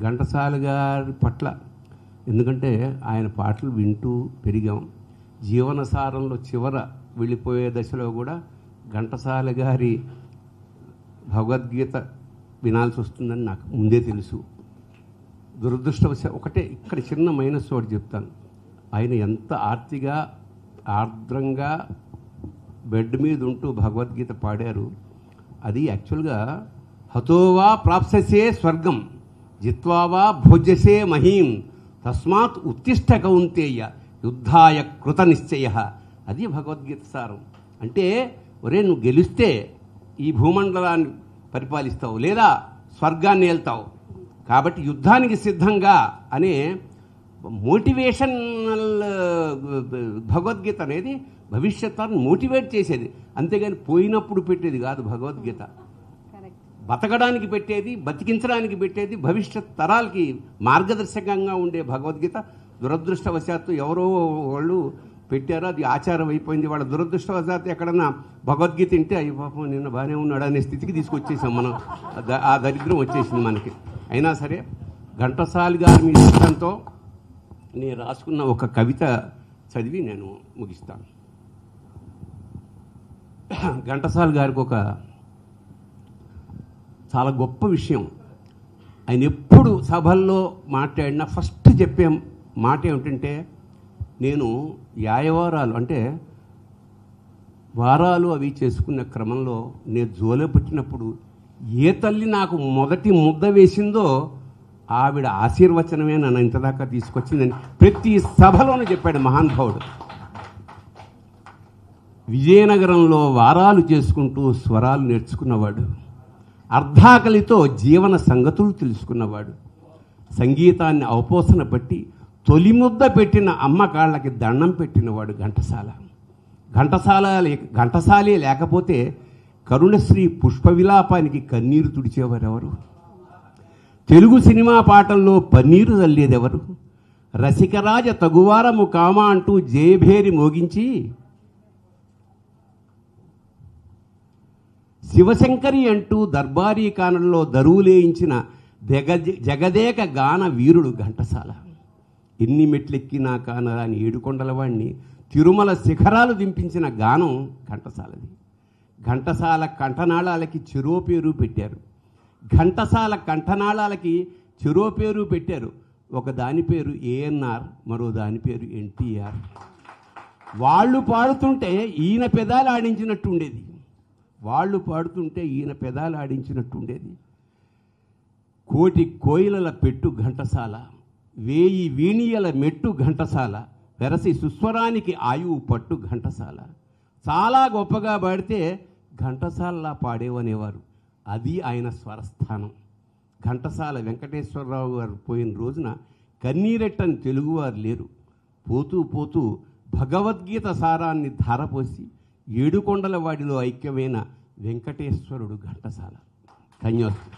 ఘంటసాల గారి పట్ల. ఎందుకంటే ఆయన పాటలు వింటూ పెరిగాం. జీవనసారంలో చివర వెళ్ళిపోయే దశలో కూడా ఘంటసాల గారి భగవద్గీత వినాల్సి వస్తుందని నాకు ముందే తెలుసు. దురదృష్టవశ ఒకటే ఇక్కడ చిన్న మైనస్ ఒకటి చెప్తాను. ఆయన ఎంత ఆర్తిగా ఆర్ద్రంగా బెడ్ మీద ఉంటూ భగవద్గీత పాడారు అది యాక్చువల్గా హతోవా ప్రాప్ససే స్వర్గం. జిత్వావా భోజ్యసే మహీం తస్మాత్ ఉత్తిష్ట కౌంతేయ యుద్ధాయ కృత నిశ్చయ అది భగవద్గీత సారం. అంటే ఒరే నువ్వు గెలిస్తే ఈ భూమండలాన్ని పరిపాలిస్తావు లేదా స్వర్గాన్ని వెళ్తావు కాబట్టి యుద్ధానికి సిద్ధంగా అనే మోటివేషనల్ భగవద్గీత అనేది భవిష్యత్తును మోటివేట్ చేసేది. అంతేగాని పోయినప్పుడు పెట్టేది కాదు భగవద్గీత. బతకడానికి పెట్టేది బతికించడానికి పెట్టేది భవిష్యత్ తరాలకి మార్గదర్శకంగా ఉండే భగవద్గీత దురదృష్టవశాత్తు ఎవరో వాళ్ళు పెట్టారో. అది ఆచారం అయిపోయింది. వాళ్ళ దురదృష్టవశాత్తు ఎక్కడన్నా భగవద్గీత తింటే అయ్యి పాపం నిన్న బాగానే ఉన్నాడు అనే స్థితికి తీసుకొచ్చేసాం మనం. ఆ దరిద్రం వచ్చేసింది మనకి. అయినా సరే ఘంటసాలి గారి మీ ఇష్టంతో నేను రాసుకున్న ఒక కవిత చదివి నేను ముగిస్తాను. ఘంటసాల గారికి ఒక చాలా గొప్ప విషయం. ఆయన ఎప్పుడు సభల్లో మాట్లాడినా ఫస్ట్ చెప్పే మాట ఏమిటంటే నేను యాయవారాలు అంటే వారాలు అవి చేసుకునే క్రమంలో నేను జోలే పెట్టినప్పుడు ఏ తల్లి నాకు మొదటి ముద్ద వేసిందో ఆవిడ ఆశీర్వచనమే నన్ను ఇంతదాకా తీసుకొచ్చిందని ప్రతి సభలోనూ చెప్పాడు మహానుభావుడు విజయనగరంలో వారాలు చేసుకుంటూ స్వరాలు నేర్చుకున్నవాడు. అర్ధాకలితో జీవన సంగతులు తెలుసుకున్నవాడు. సంగీతాన్ని అవపోసన బట్టి తొలి ముద్ద పెట్టిన అమ్మ కాళ్ళకి దండం పెట్టినవాడు ఘంటసాల. ఘంటసాల లేక ఘంటసాలే లేకపోతే కరుణశ్రీ పుష్ప విలాపానికి కన్నీరు తుడిచేవారెవరు? తెలుగు సినిమా పాటల్లో పన్నీరు చల్లేదెవరు రసికరాజ తగువారము కామా అంటూ జయభేరి మోగించి శివశంకరి అంటూ దర్బారీ కానంలో దరువులేయించిన జగజ జగదేక గాన వీరుడు ఘంటసాల. ఎన్ని మెట్లెక్కినా కానరాని ఏడుకొండలవాణ్ణి తిరుమల శిఖరాలు దింపించిన గానం ఘంటసాలది. ఘంటసాల కంఠనాళాలకి చెరో పేరు పెట్టారు. ఘంటసాల కంఠనాళాలకి చెరో పేరు పెట్టారు. ఒక దాని పేరు ఏఎన్ఆర్ మరో దాని పేరు ఎన్టీఆర్. వాళ్ళు పాడుతుంటే ఈయన పెదాలు ఆడించినట్టు ఉండేది వాళ్ళు పాడుతుంటే ఈయన పెదాలు ఆడించినట్టుండేది. కోటి కోయిలల పెట్టు ఘంటసాల వేయి వీణియల మెట్టు ఘంటసాల వెరసి సుస్వరానికి ఆయువు పట్టు ఘంటసాల. చాలా గొప్పగా పాడితే ఘంటసాలలా పాడేవనేవారు. అది ఆయన స్వరస్థానం. ఘంటసాల వెంకటేశ్వరరావు గారు పోయిన రోజున కన్నీరెట్టని తెలుగువారు లేరు. పోతూ పోతూ భగవద్గీత సారాన్ని ధారపోసి ఏడుకొండల వాడిలో ఐక్యమైన వెంకటేశ్వరుడు ఘంటసాల ధన్యవాదాలు